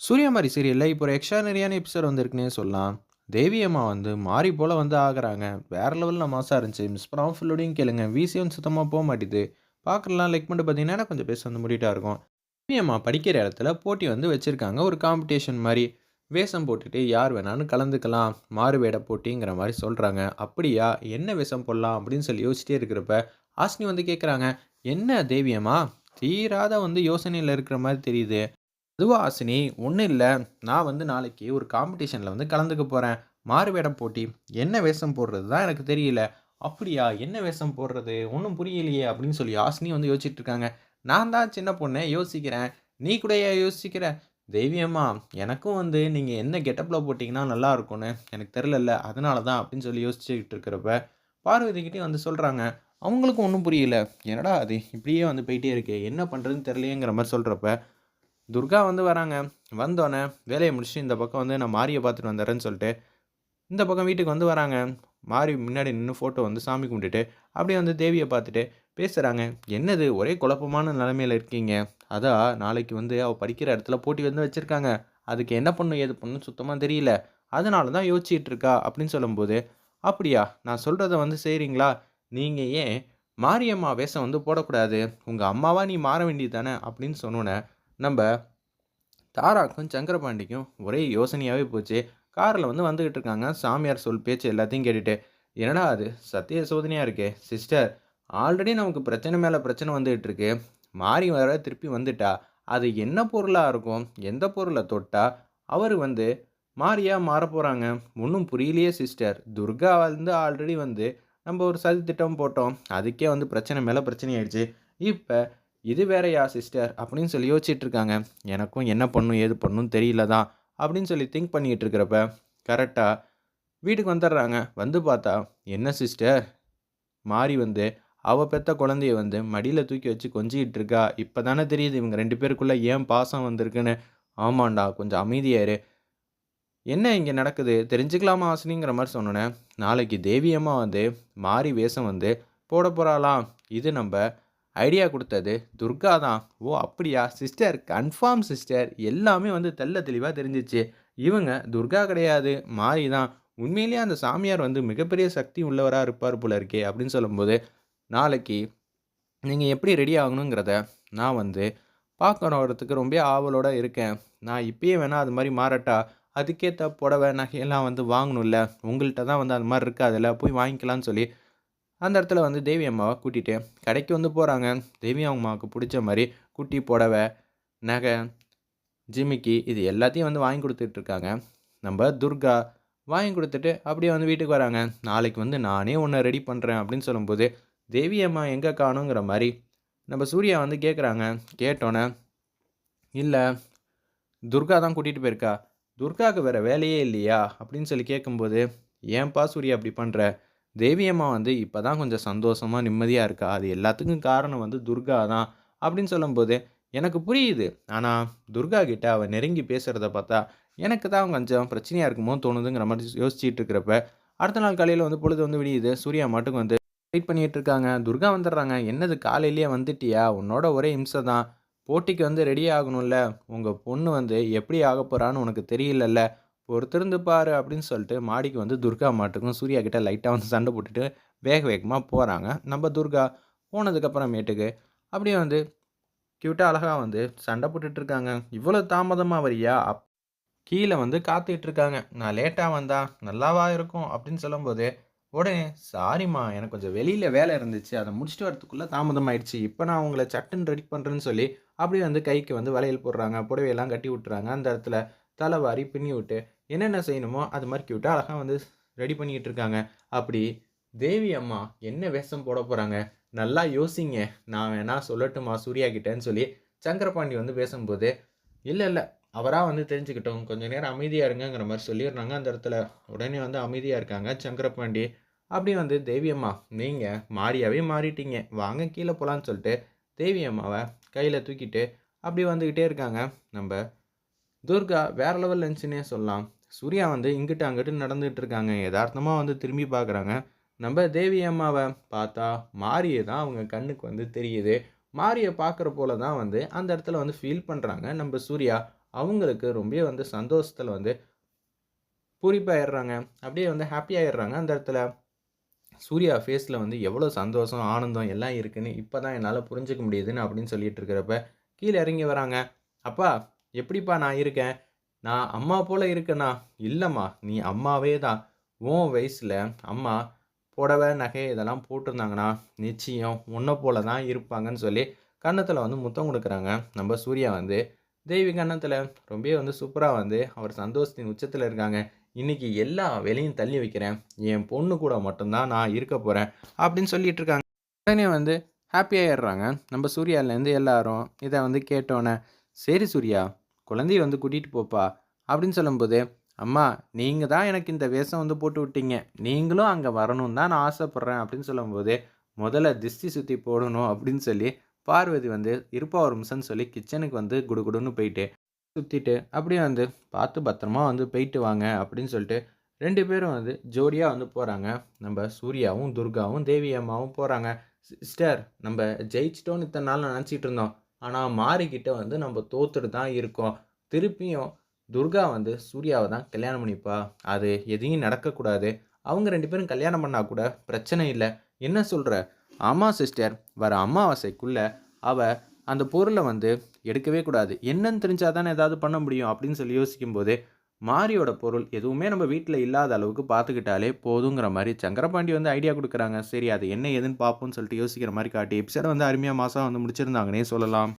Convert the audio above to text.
சூரியமாரி சீரியலில் இப்போ ஒரு எக்ஸ்ட்ரானரியான எபிசோட் வந்திருக்குன்னே சொல்லலாம். தேவி அம்மா வந்து மாறி போல் வந்து ஆகுறாங்க. வேறு லெவலில் மாசாக இருந்துச்சு. மிஸ் பண்ணாமல் ஃபுல்லோடையும் கேளுங்க. விசியும் சுத்தமாக போக மாட்டேது. பார்க்கலாம் லைக் பண்ணிட்டு பார்த்தீங்கன்னா, கொஞ்சம் பேச வந்து முடிட்டா இருக்கும். தேவி அம்மா படிக்கிற இடத்துல போட்டி வந்து வச்சுருக்காங்க ஒரு காம்படிஷன் மாதிரி வேஷம் போட்டுட்டு யார் வேணாலும் கலந்துக்கலாம். மாறு வேட போட்டிங்கிற மாதிரி சொல்கிறாங்க அப்படியா? என்ன வேஷம் போடலாம்? அப்படின்னு சொல்லி யோசிச்சிட்டே இருக்கிறப்ப, ஆஸ்னி வந்து கேட்குறாங்க. என்ன தேவியம்மா தீராத வந்து யோசனையில் இருக்கிற மாதிரி தெரியுது. அதுவா ஆசினி ஒன்றும் இல்லை நான் வந்து நாளைக்கு ஒரு காம்படிஷனில் வந்து கலந்துக்க போகிறேன் மாறுவேடம் போட்டி. என்ன வேஷம் போடுறது தான் எனக்கு தெரியல. அப்படியா? என்ன வேஷம் போடுறது? ஒன்றும் புரியலையே! அப்படின்னு சொல்லி ஆசினி வந்து யோசிச்சுட்டு இருக்காங்க. நான் தான் சின்ன பொண்ணை யோசிக்கிறேன். நீ கூட யோசிக்கிற? தெய்வியம்மா எனக்கும் வந்து நீங்கள் என்ன கெட்டப்பில் போட்டிங்கன்னா நல்லா இருக்கும்னு எனக்கு தெரியலல்ல. அதனால தான் அப்படின்னு சொல்லி யோசிச்சுக்கிட்டு இருக்கிறப்ப, பார்வதி வந்து சொல்கிறாங்க அவங்களுக்கும் ஒன்றும் புரியல. என்னடா அது இப்படியே வந்து போயிட்டே இருக்கு என்ன பண்ணுறதுன்னு தெரியலையேங்கிற மாதிரி சொல்கிறப்ப துர்கா வந்து வராங்க. வந்தோடனே வேலையை முடிச்சுட்டு இந்த பக்கம் வந்து நான் மாரியை பார்த்துட்டு வந்துடுறேன்னு சொல்லிட்டு, இந்த பக்கம் வீட்டுக்கு வந்து வராங்க. மாரி முன்னாடி நின்று ஃபோட்டோ வந்து சாமி கும்பிட்டுட்டு, அப்படியே வந்து தேவியை பார்த்துட்டு பேசுகிறாங்க என்னது ஒரே குழப்பமான நிலைமையில இருக்கீங்க. அதான் நாளைக்கு வந்து அவள் படிக்கிற இடத்துல போட்டி வந்து வச்சுருக்காங்க அதுக்கு என்ன பண்ணும் ஏது பண்ணணும்னு சுத்தமாக தெரியல. அதனால தான் யோசிச்சுட்டு இருக்கா அப்படின்னு சொல்லும்போது, அப்படியா? நான் சொல்கிறத வந்து செய்கிறீங்களா நீங்கள் ஏன் மாரியம்மா வேஷம் வந்து போடக்கூடாது? உங்கள் அம்மாவாக நீ மாற வேண்டியது தானே அப்படின்னு சொன்னோன்னே நம்ம தாராக்கும் சங்கரபாண்டிக்கும் ஒரே யோசனையாகவே போச்சு. காரில் வந்து வந்துக்கிட்டு இருக்காங்க. சாமியார் சொல் பேச்சு எல்லாத்தையும் கேட்டுட்டு. என்னடா அது சத்திய சோதனையாக இருக்கே! சிஸ்டர் ஆல்ரெடி நமக்கு பிரச்சனை மேலே பிரச்சனை வந்துகிட்டு இருக்கு. மாறி வர திருப்பி வந்துட்டா. அது என்ன பொருளாக இருக்கும்? எந்த பொருளை தொட்டா அவர் வந்து மாறியாக மாற போகிறாங்க ஒன்றும் புரியலையே சிஸ்டர். துர்கா வந்து ஆல்ரெடி வந்து நம்ம ஒரு சதி திட்டம் போட்டோம். அதுக்கே வந்து பிரச்சனை மேலே பிரச்சனை ஆயிடுச்சு. இப்போ இது வேறையா சிஸ்டர்? அப்படின்னு சொல்லி யோசிச்சுட்டு இருக்காங்க. எனக்கும் என்ன பண்ணும் ஏது பண்ணும் தெரியல தான். அப்படின்னு சொல்லி திங்க் பண்ணிகிட்டு இருக்கிறப்ப, கரெக்டாக வீட்டுக்கு வந்துடுறாங்க. வந்து பார்த்தா, என்ன சிஸ்டர்? மாறி வந்து அவள் பெத்த குழந்தைய வந்து மடியில் தூக்கி வச்சு கொஞ்சிக்கிட்டு இருக்கா. இப்போ தானே தெரியுது இவங்க ரெண்டு பேருக்குள்ளே ஏன் பாசம் வந்திருக்குன்னு. ஆமாண்டா கொஞ்சம் அமைதியாரு என்ன இங்கே நடக்குது? தெரிஞ்சுக்கலாமா ஹாசினிங்கிற மாதிரி சொன்னோன்னே நாளைக்கு தேவியம்மா வந்து மாறி வேஷம் வந்து போட போறாளாம். இது நம்ம ஐடியா கொடுத்தது துர்கா தான். ஓ! அப்படியா? Sister confirm sister. எல்லாமே வந்து தெள்ள தெளிவாக தெரிஞ்சிச்சு இவங்க துர்கா கிடையாது. மாரி தான். உண்மையிலேயே அந்த சாமியார் வந்து மிகப்பெரிய சக்தி உள்ளவராக இருப்பார் போல இருக்கே! அப்படின்னு சொல்லும்போது, நாளைக்கு நீங்கள் எப்படி ரெடி ஆகணுங்கிறத நான் வந்து பார்க்கணுறதுக்கு ரொம்ப ஆவலோட இருக்கேன். நான் இப்பயே வேணால் அது மாதிரி மாறட்டா? அதுக்கேற்ற புடவை, நகையெல்லாம் வந்து வாங்கணும்ல. உங்கள்கிட்ட தான் வந்து அது மாதிரி இருக்காதுல்ல. போய் வாங்கிக்கலான்னு சொல்லி, அந்த இடத்துல வந்து தேவி அம்மாவை கூட்டிகிட்டு கடைக்கு வந்து போகிறாங்க தேவி அம்மாவுக்கு பிடிச்ச மாதிரி குட்டி புடவை, நகை, ஜிமிக்கி இது எல்லாத்தையும் வந்து வாங்கி கொடுத்துட்ருக்காங்க நம்ம துர்கா வாங்கி கொடுத்துட்டு அப்படியே வந்து வீட்டுக்கு வராங்க. நாளைக்கு வந்து நானே ஒன்று ரெடி பண்ணுறேன் அப்படின்னு சொல்லும்போது, தேவி அம்மா எங்கே காணுங்கிற மாதிரி நம்ம சூர்யா வந்து கேட்குறாங்க. கேட்டோன்னே இல்லை துர்கா தான் கூட்டிகிட்டு போயிருக்கா. துர்காவுக்கு வேறு வேலையே இல்லையா? அப்படின்னு சொல்லி கேட்கும்போது, ஏன்பா சூர்யா அப்படி பண்ணுற தேவியம்மா வந்து இப்போ தான் கொஞ்சம் சந்தோஷமாக நிம்மதியாக இருக்கா. அது எல்லாத்துக்கும் காரணம் வந்து துர்கா தான். அப்படின்னு சொல்லும்போது, எனக்கு புரியுது. ஆனால் துர்கா கிட்ட அவள் நெருங்கி பேசுகிறத பார்த்தா, எனக்கு தான் கொஞ்சம் பிரச்சனையாக இருக்குமோ தோணுதுங்கிற மாதிரி யோசிச்சுட்டு இருக்கிறப்ப, அடுத்த நாள் காலையில் வந்து பொழுது வந்து விடியுது. சூர்யா மட்டுக்கு வந்து வெயிட் பண்ணிகிட்டு இருக்காங்க. துர்கா வந்துடுறாங்க. என்னது காலையிலேயே வந்துட்டியா? உன்னோட ஒரே இம்சை தான். போட்டிக்கு வந்து ரெடி ஆகணும்ல. உங்கள் பொண்ணு வந்து எப்படி ஆகப்போறான்னு உனக்கு தெரியலல்ல. பொறுத்திருந்து பாரு அப்படின்னு சொல்லிட்டு மாடிக்கு வந்து துர்கா மாட்டுக்கும் சூர்யா கிட்ட லைட்டாக வந்து சண்டை போட்டுட்டு வேக வேகமாக போகிறாங்க நம்ம துர்கா போனதுக்கப்புறமேட்டுக்கு அப்படியே வந்து கியூட்டா அழகாக வந்து சண்டை போட்டுட்ருக்காங்க இவ்வளோ தாமதமாக வரியா? அப் கீழே வந்து காத்துட்ருக்காங்க நான் லேட்டாக வந்தா நல்லாவா இருக்கும்? அப்படின்னு சொல்லும்போது, உடனே சாரிம்மா எனக்கு கொஞ்சம் வெளியில் வேலை இருந்துச்சு. அதை முடிச்சுட்டு வரத்துக்குள்ளே தாமதம் இப்போ நான் உங்களை சட்டுன்னு ரெடி பண்ணுறேன்னு சொல்லி, அப்படியே வந்து கைக்கு வந்து வளையல் போடுறாங்க. புடவையெல்லாம் கட்டி விட்டுறாங்க. அந்த இடத்துல தலைவாரி பின்னி விட்டு, என்னென்ன செய்யணுமோ அது மாதிரி கியூட்டா அழகாக வந்து ரெடி பண்ணிக்கிட்டு இருக்காங்க. அப்படி தேவி அம்மா என்ன வேஷம் போடப் போகிறாங்க நல்லா யோசிங்க. நான் வேணா சொல்லட்டுமா சூர்யா கிட்டேன்னு சொல்லி சங்கரபாண்டி வந்து பேசும்போது, இல்லை இல்லை அவராக வந்து தெரிஞ்சுக்கிட்டோம் கொஞ்சம் நேரம் அமைதியாக இருங்கங்கிற மாதிரி சொல்லிடுறாங்க அந்த இடத்துல. உடனே வந்து அமைதியாக இருக்காங்க சங்கரபாண்டி. அப்படி வந்து தேவியம்மா நீங்கள் மாறியாவே மாறிட்டீங்க. வாங்க கீழே போகலான்னு சொல்லிட்டு, தேவி கையில் தூக்கிட்டு அப்படி வந்துக்கிட்டே இருக்காங்க. நம்ம துர்கா வேற லெவல் இருந்துச்சுன்னே சொல்லலாம். சூர்யா வந்து இங்கிட்டு, அங்கிட்டு நடந்துகிட்டு இருக்காங்க. யதார்த்தமாக வந்து திரும்பி பார்க்குறாங்க. நம்ப தேவி அம்மாவை பார்த்தா, மாரியை தான் அவங்க கண்ணுக்கு வந்து தெரியுது. மாரியை பார்க்குற போல தான் வந்து அந்த இடத்துல வந்து ஃபீல் பண்ணுறாங்க நம்ம சூர்யா. அவங்களுக்கு ரொம்பவே வந்து சந்தோஷத்தில் வந்து பூரிப்பாயிடுறாங்க. அப்படியே வந்து ஹாப்பியாகிடுறாங்க அந்த இடத்துல சூர்யா ஃபேஸில் வந்து எவ்வளோ சந்தோஷம், ஆனந்தம் எல்லாம் இருக்குதுன்னு இப்போ தான் என்னால் புரிஞ்சுக்க முடியுதுன்னு அப்படின்னு சொல்லிட்டு இருக்கிறப்ப, கீழே இறங்கி வராங்க. "அப்பா எப்படிப்பா நான் இருக்கேன்? நான் அம்மா போல இருக்கேனா?" இல்லைம்மா நீ அம்மாவே தான். உன் வயசில் அம்மா புடவை, நகை இதெல்லாம் போட்டிருந்தாங்கன்னா, நிச்சயம் உன்னை போல தான் இருப்பாங்கன்னு" சொல்லி கன்னத்தில் வந்து முத்தம் கொடுக்குறாங்க நம்ம சூர்யா வந்து தேவி கன்னத்தில் ரொம்பவே வந்து சூப்பராக வந்து அவர் சந்தோஷத்தின் உச்சத்தில் இருக்காங்க. "இன்னைக்கு எல்லா வேலையும் தள்ளி வைக்கிறேன். என் பொண்ணு கூட மட்டும்தான் நான் இருக்க போகிறேன் அப்படின்னு சொல்லிட்டு இருக்காங்க. உடனே வந்து ஹாப்பியாகிடுறாங்க நம்ம சூர்யாவிலேருந்து எல்லாரும். இதை வந்து கேட்டோன்னே "சரி சூர்யா, குழந்தைய வந்து கூட்டிகிட்டு போப்பா" அப்படின்னு சொல்லும்போது, "அம்மா நீங்கள் தான் எனக்கு இந்த வேஷம் வந்து போட்டு விட்டீங்க. நீங்களும் அங்கே வரணும் தான் நான் ஆசைப்பட்றேன் அப்படின்னு சொல்லும்போது, "முதல்ல திஷ்டி சுற்றி போடணும்" அப்படின்னு சொல்லி பார்வதி வந்து இருப்பா ஒரு மிஷன் சொல்லி கிச்சனுக்கு வந்து குடுகுடுன்னு போயிட்டு, சுற்றிட்டு அப்படியே வந்து, "பார்த்து பத்திரமா வந்து போயிட்டு வாங்க" அப்படின்னு சொல்லிட்டு ரெண்டு பேரும் வந்து ஜோடியாக வந்து போகிறாங்க நம்ம சூர்யாவும், துர்காவும், தேவி அம்மாவும் போகிறாங்க "சிஸ்டர் நம்ம ஜெயிச்சிட்டோன்னு இத்தனை நாள் நினச்சிட்டு இருந்தோம். ஆனால் மாறிக்கிட்ட வந்து நம்ம தோத்துட்டு தான் இருக்கோம். திருப்பியும் துர்கா வந்து சூர்யாவை தான் கல்யாணம் பண்ணிப்பா. அது எதையும் நடக்கக்கூடாது. அவங்க ரெண்டு பேரும் கல்யாணம் பண்ணா கூட பிரச்சனை இல்லை "என்ன சொல்கிற அம்மா சிஸ்டர். வர அமாவாசைக்குள்ளே அவ அந்த பொருளை வந்து எடுக்கவே கூடாது. என்னன்னு தெரிஞ்சால் தானே ஏதாவது பண்ண முடியும்" அப்படின்னு சொல்லி யோசிக்கும்போது, மாரியோட பொருள் எதுவுமே நம்ம வீட்டில் இல்லாத அளவுக்கு பார்த்துக்கிட்டாலே போதுங்கிற மாதிரி சங்கரபாண்டி வந்து ஐடியா கொடுக்குறாங்க சரி அது என்ன ஏதுன்னு பார்ப்போம்னு சொல்லிட்டு யோசிக்கிற மாதிரி காட்டி எபிசோட வந்து அருமையாக மாதம் வந்து முடிச்சிருந்தாங்கன்னே சொல்லலாம்.